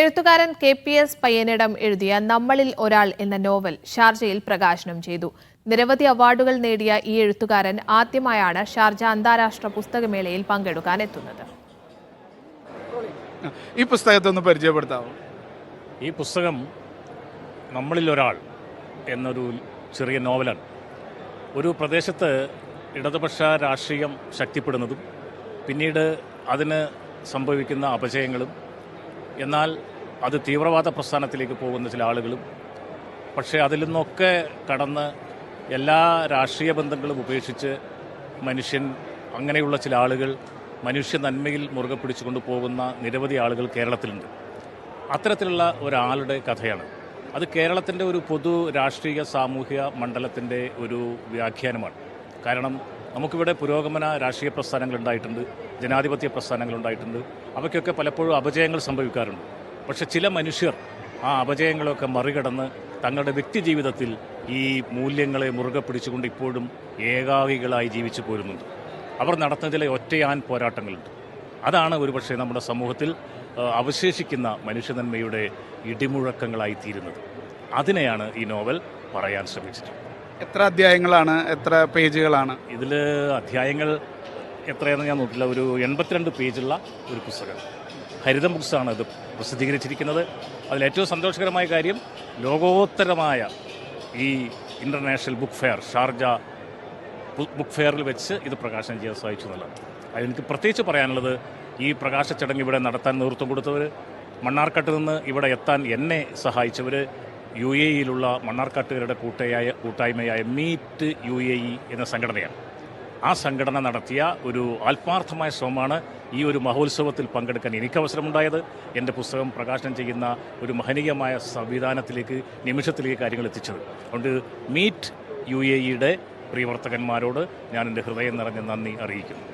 എഴുത്തുകാരൻ K P S Payyanidam എഴുതിയ നമ്മളിൽ ഒരാൾ എന്ന നോവൽ ഷാർജയിൽ പ്രകാശനം ചെയ്തു. നിരവധി അവാർഡുകൾ നേടിയ ഈ എഴുത്തുകാരൻ ആദ്യമായാണ് ഷാർജ അന്താരാഷ്ട്ര പുസ്തകമേളയിൽ പങ്കെടുക്കാൻ എത്തുന്നത്. ഈ പുസ്തകത്തെ ഒന്ന് പരിചയപ്പെടുത്താമോ ഈ പുസ്തകം നമ്മളിൽ ഒരാൾ എന്നൊരു ചെറിയ നോവലാണ്. ഒരു പ്രദേശത്ത് ഇടതുപക്ഷ രാഷ്ട്രീയം ശക്തിപ്പെടുന്നതും പിന്നീട് അതിന് സംഭവിക്കുന്ന അപജയങ്ങളും എന്നാൽ അത് തീവ്രവാദ പ്രസ്ഥാനത്തിലേക്ക് പോകുന്ന ചില ആളുകളും പക്ഷേ അതിൽ നിന്നൊക്കെ കടന്ന് എല്ലാ രാഷ്ട്രീയ ബന്ധങ്ങളും ഉപേക്ഷിച്ച് മനുഷ്യൻ അങ്ങനെയുള്ള ചില ആളുകൾ മനുഷ്യ നന്മയിൽ മുറുകെ പിടിച്ചുകൊണ്ട് പോകുന്ന നിരവധി ആളുകൾ കേരളത്തിലുണ്ട്. അത്തരത്തിലുള്ള ഒരാളുടെ കഥയാണ്. അത് കേരളത്തിന്റെ ഒരു പൊതു രാഷ്ട്രീയ സാമൂഹിക മണ്ഡലത്തിന്റെ ഒരു വ്യാഖ്യാനമാണ്. കാരണം നമുക്കിവിടെ പുരോഗമന രാഷ്ട്രീയ പ്രസ്ഥാനങ്ങൾ ഉണ്ടായിട്ടുണ്ട്. ജനാധിപത്യ പ്രസ്ഥാനങ്ങൾ ഉണ്ടായിട്ടുണ്ട്. അവയ്ക്കൊക്കെ പലപ്പോഴും അപജയങ്ങൾ സംഭവിക്കാറുണ്ട്. പക്ഷെ ചില മനുഷ്യർ ആ അപജയങ്ങളൊക്കെ മറികടന്ന് തങ്ങളുടെ വ്യക്തി ജീവിതത്തിൽ ഈ മൂല്യങ്ങളെ മുറുകെ പിടിച്ചുകൊണ്ട് ഇപ്പോഴും ഏകാഗികളായി ജീവിച്ചു പോരുന്നുണ്ട്. അവർ നടത്തുന്ന ചില ഒറ്റയാൻ പോരാട്ടങ്ങളുണ്ട്. അതാണ് ഒരുപക്ഷെ നമ്മുടെ സമൂഹത്തിൽ അവശേഷിക്കുന്ന മനുഷ്യനന്മയുടെ ഇടിമുഴക്കങ്ങളായി തീരുന്നത്. അതിനെയാണ് ഈ നോവൽ പറയാൻ ശ്രമിച്ചത് എത്ര അധ്യായങ്ങളാണ്? എത്ര പേജുകളാണ്? ഇതിൽ അധ്യായങ്ങൾ എത്രയാണെന്ന് ഞാൻ നോക്കില്ല ഒരു എൺപത്തിരണ്ട് പേജുള്ള ഒരു പുസ്തകം. ഹരിതം ബുക്സാണ് ഇത് പ്രസിദ്ധീകരിച്ചിരിക്കുന്നത്. അതിലേറ്റവും സന്തോഷകരമായ കാര്യം ലോകോത്തരമായ ഈ international book fair Sharjah book ഫെയറിൽ വെച്ച് ഇത് പ്രകാശനം ചെയ്യാൻ സാധിച്ചു എന്നുള്ളത് അതെനിക്ക് പ്രത്യേകിച്ച് പറയാനുള്ളത് ഈ പ്രകാശ ചടങ്ങ് ഇവിടെ നടത്താൻ നേതൃത്വം കൊടുത്തവർ മണ്ണാർക്കാട്ട് നിന്ന് ഇവിടെ എത്താൻ എന്നെ സഹായിച്ചവർ യു എ ഇയിലുള്ള മണ്ണാർക്കാട്ടുകാരുടെ കൂട്ടയായ കൂട്ടായ്മയായ മീറ്റ് യു എ ഇ എന്ന സംഘടനയാണ്. ആ സംഘടന നടത്തിയ ഒരു ആത്മാർത്ഥമായ ശ്രമമാണ് ഈ ഒരു മഹോത്സവത്തിൽ പങ്കെടുക്കാൻ എനിക്ക് അവസരമുണ്ടായത് എന്റെ പുസ്തകം പ്രകാശനം ചെയ്യുന്ന ഒരു മഹനീയമായ സംവിധാനത്തിലേക്ക് നിമിഷത്തിലേക്ക് കാര്യങ്ങൾ എത്തിച്ചത്. അതുകൊണ്ട് മീറ്റ് യു എ ഇയുടെ പ്രിയവർത്തകന്മാരോട് ഞാൻ എന്റെ ഹൃദയം നിറഞ്ഞ നന്ദി അറിയിക്കുന്നു.